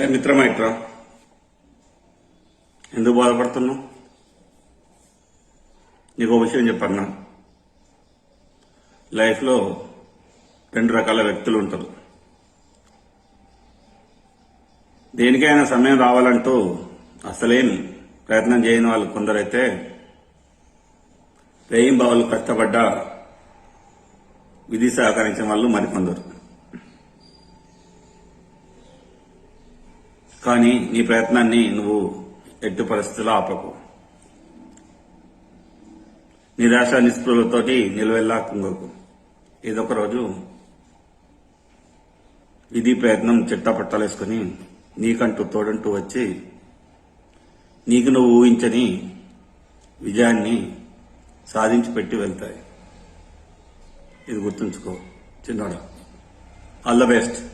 ఏ మిత్రమా ఇట్రా ఎందుకు బాధపడుతున్నావు? నీకు ఒక విషయం చెప్పన్నా. లైఫ్లో రెండు రకాల వ్యక్తులు ఉంటారు. దేనికైనా సమయం రావాలంటూ అసలేం ప్రయత్నం చేయని వాళ్ళు కొందరైతే వేయం బావులు కష్టపడ్డ విధి సహకరించిన వాళ్ళు మరికొందరు. కానీ నీ ప్రయత్నాన్ని నువ్వు ఎట్టి పరిస్థితుల్లో ఆపకు. నిరాశ నిస్పృహలతోటి నిలువెల్లా కుంగకు. ఏదొక రోజు ఇది ప్రయత్నం చిట్టపట్టలేసుకుని నీకంటూ తోడంటూ వచ్చి నీకు నువ్వు ఊహించని విజయాన్ని సాధించి పెట్టి వెళ్తాయి. ఇది గుర్తుంచుకో చిన్నోడా. All the best